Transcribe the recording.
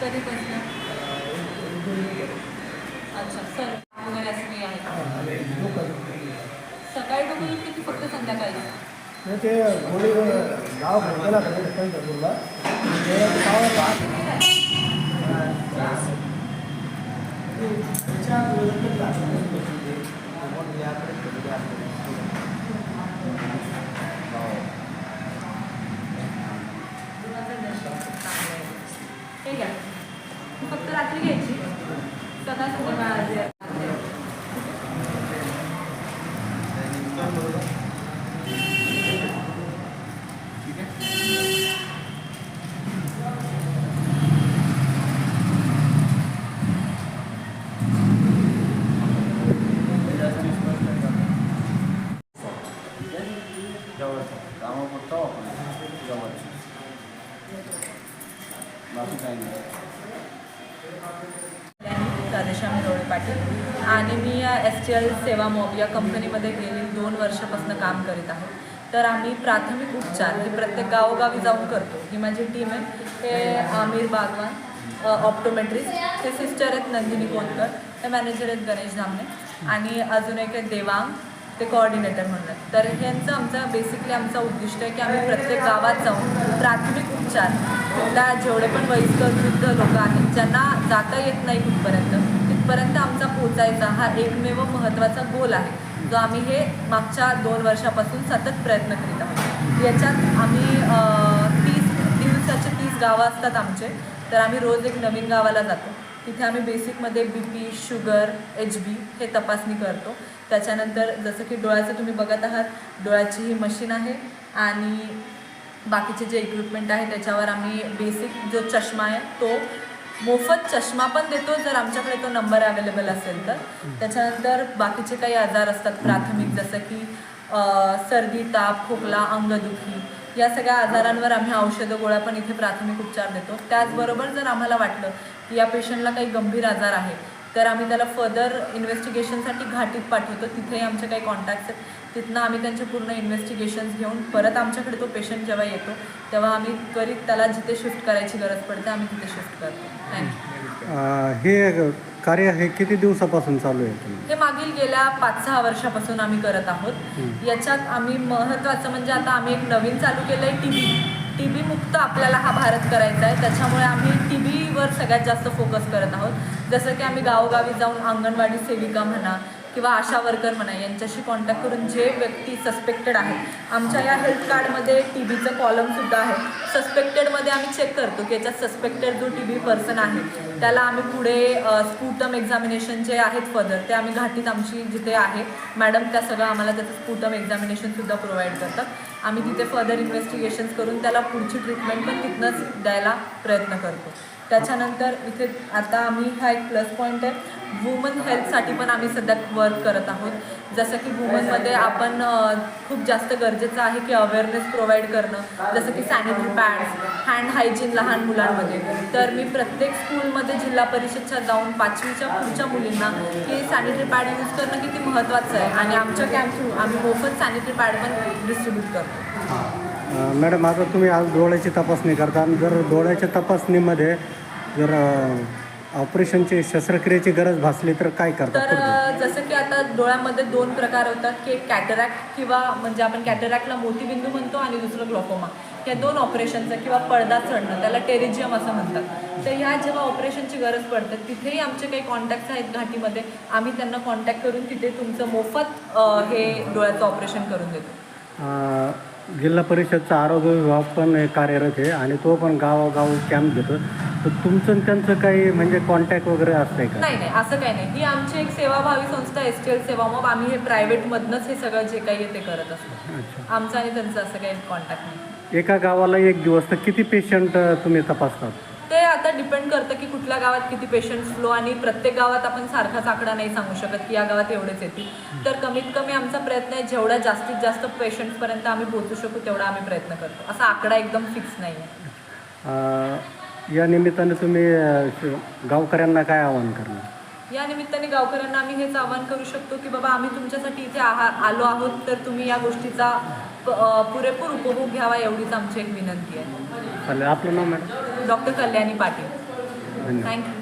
तरी बसणार अच्छा सर की फक्त संध्याकाळी नाही ते गोळी गाव गेला पंढरपूरला ते हे घ्या फक्त रात्री घ्यायची. सकाळ संध्याकाळ. राधेश्याम डोळे पाटील आणि मी या S T L Seva mob या कंपनीमध्ये गेली दोन वर्षापासून काम करीत आहे तर आम्ही प्राथमिक उपचार हे प्रत्येक गावोगावी जाऊन करतो. ही माझी टीम आहे. हे आमिर बागवान ऑप्टोमेट्रिस्ट हे सिस्टर आहेत नंदिनी कोणकर हे मॅनेजर आहेत गणेश धामणे. आणि अजून एक आहे देवांग. ते कोऑर्डिनेटर म्हणतात. तर ह्यांचं आमचा बेसिकली आमचा उद्दिष्ट आहे की आम्ही प्रत्येक गावात जाऊन प्राथमिक उपचार त्या जेवढे पण वयस्कर वृद्ध लोक आहेत ज्यांना जाता येत नाही कुठपर्यंत तिथपर्यंत आमचा पोचायचा हा एकमेव महत्त्वाचा गोल आहे. जो आम्ही हे मागच्या दोन वर्षापासून सतत प्रयत्न करीत आहोत. याच्यात आम्ही तीस दिवसाचे तीस गावं असतात आमचे. तर आम्ही रोज एक नवीन गावाला जातो. तिथे आम्ही बेसिकमध्ये B P sugar H B हे तपासणी करतो. त्याच्यानंतर जसं की डोळ्याचं तुम्ही बघत आहात डोळ्याची ही मशीन आहे आणि बाकीचे जे इक्विपमेंट आहे त्याच्यावर आम्ही बेसिक जो चष्मा आहे तो मोफत चष्मा पण देतो जर आमच्याकडे तो नंबर अवेलेबल असेल तर. त्याच्यानंतर बाकीचे काही आजार असतात प्राथमिक जसं की सर्दी ताप खोकला अंगदुखी या सगळ्या आजारांवर आम्ही औषधं गोळ्या पण इथे प्राथमिक उपचार देतो. त्याचबरोबर जर आम्हाला वाटलं की या पेशंटला काही गंभीर आजार आहे तर आम्ही त्याला फर्दर इन्व्हेस्टिगेशनसाठी घाटीत पाठवतो. तिथेही आमचे काही कॉन्टॅक्ट्स आहेत. तिथनं आम्ही त्यांचे पूर्ण इन्व्हेस्टिगेशन्स घेऊन परत आमच्याकडे तो पेशंट जेव्हा येतो तेव्हा आम्ही करीत त्याला जिथे शिफ्ट करायची गरज पडते आम्ही तिथे शिफ्ट करतो. थँक्यू हे कार्य हे किती दिवसापासून चालू आहे हे मागील गेल्या पाच सहा वर्षापासून आम्ही करत आहोत. याच्यात आम्ही महत्त्वाचं म्हणजे आता आम्ही एक नवीन चालू केलं आहे टी बी टी बी मुक्त आपल्याला हा भारत करायचा आहे. त्याच्यामुळे आम्ही टी बीवर सगळ्यात जास्त फोकस करत आहोत. जसं की आम्ही गावोगावी जाऊन अंगणवाडी सेविका म्हणा किंवा आशा वर्कर म्हणा यांच्याशी कॉन्टॅक्ट करून जे व्यक्ती सस्पेक्टेड आहेत. आमच्या या हेल्थ कार्डमध्ये टी बीचं कॉलमसुद्धा आहे. सस्पेक्टेडमध्ये आम्ही चेक करतो की याच्यात सस्पेक्टेड जो टी बी पर्सन आहे त्याला आम्ही पुढे स्पुटम एक्झामिनेशन जे आहेत फर्दर ते आम्ही घाटीत आमची जिथे आहे मॅडम त्या सगळं आम्हाला त्याचं स्पुटम एक्झामिनेशनसुद्धा प्रोव्हाइड करतात. आम्ही तिथे फर्दर इन्व्हेस्टिगेशन्स करून त्याला पुढची ट्रीटमेंट पण तिथनंच द्यायला प्रयत्न करतो. त्याच्यानंतर इथे आता आम्ही हा एक प्लस पॉईंट आहे. वुमन हेल्थसाठी पण आम्ही सध्या वर्क करत आहोत. जसं की वुमनमध्ये आपण खूप जास्त गरजेचं आहे की अवेअरनेस प्रोव्हाइड करणं. जसं की सॅनिटरी पॅड्स हँड हायजीन लहान मुलांमध्ये. तर मी प्रत्येक स्कूलमध्ये जिल्हा परिषदच्या जाऊन पाचवीच्या पुढच्या मुलींना की सॅनिटरी पॅड यूज करणं किती महत्त्वाचं आहे. आणि आमच्या कॅम्प थ्रू आम्ही मोफत सॅनिटरी पॅड पण डिस्ट्रीब्यूट करतो. मॅडम आता तुम्ही आज डोळ्याची तपासणी करता. आणि जर डोळ्याच्या तपासणीमध्ये जर ऑपरेशनची शस्त्रक्रियेची गरज भासली तर काय करता तर पुढचं? अ, जसं की आता डोळ्यामध्ये दोन प्रकार होतात की एक कॅटरॅक्ट किंवा म्हणजे आपण कॅटरॅक्टला मोतीबिंदू म्हणतो आणि दुसरं ग्लोकोमा या दोन ऑपरेशनचं किंवा पडदा चढणं त्याला टेरिजियम असं म्हणतात. तर ह्या जेव्हा ऑपरेशनची गरज पडते तिथेही आमचे काही कॉन्टॅक्ट्स आहेत घाटीमध्ये. आम्ही त्यांना कॉन्टॅक्ट करून तिथे तुमचं मोफत अ, हे डोळ्याचं ऑपरेशन करून देतो. अं, जिल्हा परिषदचा आरोग्य विभाग पण हे कार्यरत आहे आणि तो पण गावागाव कॅम्प घेतो. तर तुमचं आणि त्यांचं काही म्हणजे कॉन्टॅक्ट वगैरे असतंय का? नाही नाही असं काही नाही. ही आमची एक सेवाभावी संस्था एस टी एल सेवा. मग आम्ही हे प्रायव्हेटमधनंच हे सगळं जे काही आहे ते करत असतो. अच्छा. आमचं आणि त्यांचं असं काही कॉन्टॅक्ट नाही. एका गावाला एक दिवस तर किती पेशंट तुम्ही तपासतात? ते आता डिपेंड करतं की कुठल्या गावात किती पेशंट फ्लो आणि प्रत्येक गावात आपण सारखाच आकडा नाही सांगू शकत की या गावात एवढेच येतील तर कमीत कमी आमचा प्रयत्न आहे जेवढ्या जास्तीत जास्त पेशंट्सपर्यंत आम्ही पोहोचू शकू तेवढा आम्ही प्रयत्न करतो. असा आकडा एकदम फिक्स नाही आहे अं, या निमित्ताने तुम्ही अं, श- गावकऱ्यांना काय आवाहन करणार? या निमित्ताने गावकऱ्यांना आम्ही हेच आवाहन करू शकतो की बाबा आम्ही तुमच्यासाठी इथे आहा आलो आहोत तर तुम्ही या गोष्टीचा प- अ, पुरेपूर उपभोग घ्यावा एवढीच आमची एक विनंती आहे. चालेल. आपलं नाव मॅडम? डॉक्टर कल्याणी पाटील. धन्यवाद. Thank you